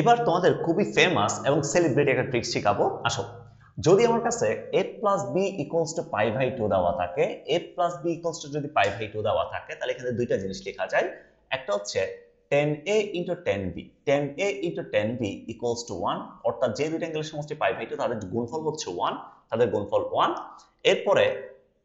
এবার তোমাদের খুবই ফেমাস এবং সেলিব্রিটি একটা ট্রিক্স শেখাবো। আসো। যদি আমার কাছে A plus B equals to pi by two দেওয়া থাকে A plus B equals to যদি পাই বাই টু দেওয়া থাকে, তাহলে এখানে দুইটা জিনিস লেখা যায়। একটা হচ্ছে tan A into tan B tan A into tan B equals to one অর্থাৎ যে দুইটা অ্যাঙ্গেলের সমষ্টি পাই বাই টু তাদের গুণফল হচ্ছে ওয়ান তাদের গুণফল ওয়ান এরপরে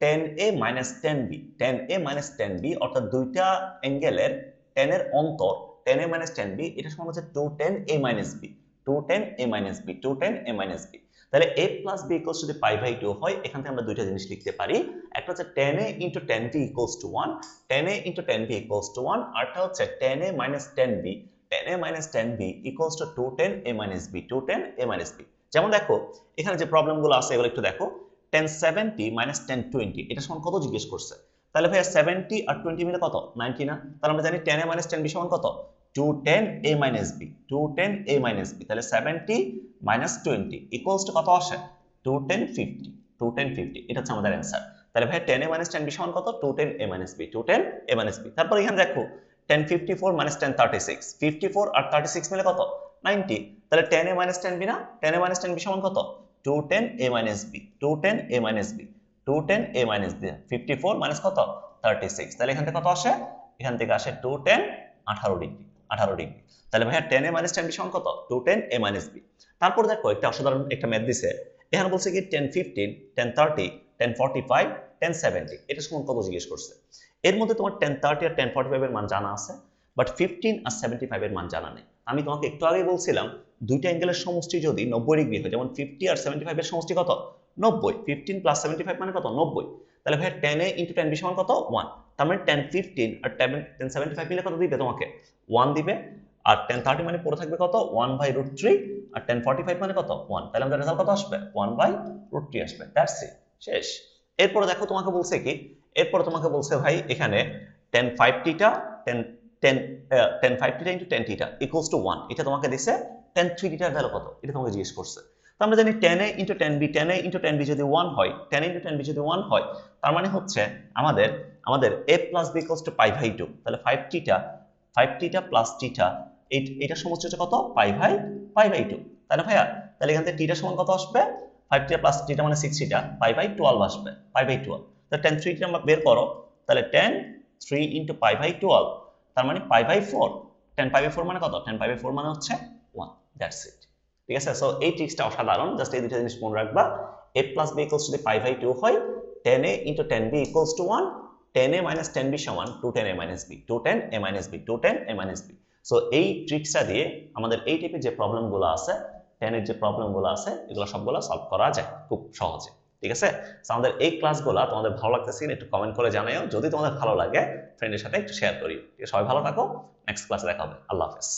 tan A minus tan B tan A minus tan B অর্থাৎ দুইটা অ্যাঙ্গেলের টেনের অন্তর tan A minus tan B এটা সমান হচ্ছে two tan A minus B two tan A minus B two tan A minus B তাহলে এ প্লাস বি ইকুয়ালস যদি পাই বাই টু হয় এখান থেকে আমরা দুইটা জিনিস লিখতে পারি একটা হচ্ছে tan A into tan B equals to one tan A into tan B equals to one আরটা হচ্ছে tan A minus tan B tan A minus tan B equals to two tan A minus B two tan A minus B যেমন দেখো এখানে যে প্রবলেমগুলো আছে এগুলো একটু দেখো tan seventy minus tan twenty এটা সমান কত জিজ্ঞেস করছে তাহলে ভাইয়া সেভেন্টি আর টোয়েন্টি মিলে কত নাইনটি না তাহলে আমরা জানি tan A minus tan B সমান কত two tan A minus B two tan A minus B তাহলে seventy minus twenty equals to কত আসে two tan fifty two tan fifty এটা হচ্ছে আমাদের অ্যান্সার তাহলে ভাই tan A minus tan B সমান কত two tan A minus B two tan A minus B তারপর এখানে দেখো tan fifty four minus tan thirty six fifty four আর থার্টি সিক্স মিলে কত নাইনটি তাহলে tan A minus tan B না tan A minus tan B সমান কত two tan A minus B two tan A minus B two tan A minus B fifty four minus কত? Thirty six তাহলে এখান থেকে কত আসে? এখান থেকে আসে টু টেন আঠারো ডিগ্রি আঠারো ডিগ্রি। তাহলে ভাইয়া tan A minus tan B কত? Two tan A minus B তারপর দেখো একটা অসাধারণ একটা ম্যাথ দিছে। এখানে বলছে কি tan fifteen tan thirty tan forty five tan seventy এটা সমান কত জিজ্ঞেস করছে? এর মধ্যে তোমার টেন থার্টি আর টেন ফর্টি ফাইভের মান জানা আছে বাট ফিফটিন আর সেভেন্টি ফাইভের মান জানা নেই। আমি তোমাকে একটু আগেই বলছিলাম, দুইটা অ্যাঙ্গেলের সমষ্টি যদি নব্বই ডিগ্রি হয়, যেমন ফিফটি আর সেভেন্টি ফাইভের সমষ্টি কত? নব্বই। ফিফটিন প্লাস সেভেন্টি ফাইভ মানে কত? নব্বই। তাহলে ভাই tan A into tan B সমান কত? ওয়ান তার মানে টেন ফিফটিন আর টেন টেন সেভেন্টি ফাইভ মিলে কত দিবে তোমাকে? ওয়ান দিবে। আর টেন থার্টি মানে পড়ে থাকবে কত? ওয়ান বাই রুট থ্রি আর টেন ফর্টি ফাইভ মানে কত? ওয়ান তাহলে আমাদের রেজাল্ট কত আসবে? ওয়ান বাই রুট থ্রি আসবে। দ্যাটস ইট শেষ। এরপরে দেখো তোমাকে বলছে কি? এরপরে তোমাকে বলছে ভাই এখানে tan five theta tan tan tan five theta into tan theta equals to one এটা তোমাকে দিছে টেন থ্রি টিটার ভ্যালু কত? এটা তোমাকে জিজ্ঞেস করছে। আমরা জানি tan A into tan B tan A into tan B যদি ওয়ান হয় টেন ইন্টু টেন বি যদি ওয়ান হয়, তার মানে হচ্ছে আমাদের আমাদের A plus B equals to pi by two তাহলে five theta five theta plus theta এটা সমস্যা হচ্ছে কত? পাই ভাই পাই বাই টু তাহলে ভাইয়া, তাহলে এখান থেকে টিটা সমান কত আসবে? ফাইভ টিটা প্লাস টিটা মানে six theta pi by twelve আসবে পাই বাই টুয়েলভ তাহলে টেন থ্রি টিটা বের করো, তাহলে tan three into pi by twelve তার মানে pi by four tan pi by four মানে কত? টেন পাই বাই ফোর মানে হচ্ছে ওয়ান দ্যাটস ইট ঠিক আছে? সো এই ট্রিক্সটা অসাধারণ। জাস্ট এই দুটো জিনিস মনে রাখবা। এ প্লাস বি ইকুয়ালস যদি পাই বাই টু হয়। Tan A into tan B equals to one tan A minus tan B সমান two tan A minus B two tan A minus B two tan A minus B so এই ট্রিক্সটা দিয়ে আমাদের এই টাইপের যে প্রবলেমগুলো আছে টেনের যে প্রবলেমগুলো আছে, এগুলো সবগুলো সলভ করা যায় খুব সহজে। ঠিক আছে? আমাদের এই ক্লাসগুলো তোমাদের ভালো লাগতেছে একটু কমেন্ট করে জানাও যদি তোমাদের ভালো লাগে ফ্রেন্ডের সাথে একটু শেয়ার করি সবাই ভালো থাকো। নেক্সট ক্লাসে দেখা হবে। আল্লাহ হাফেজ।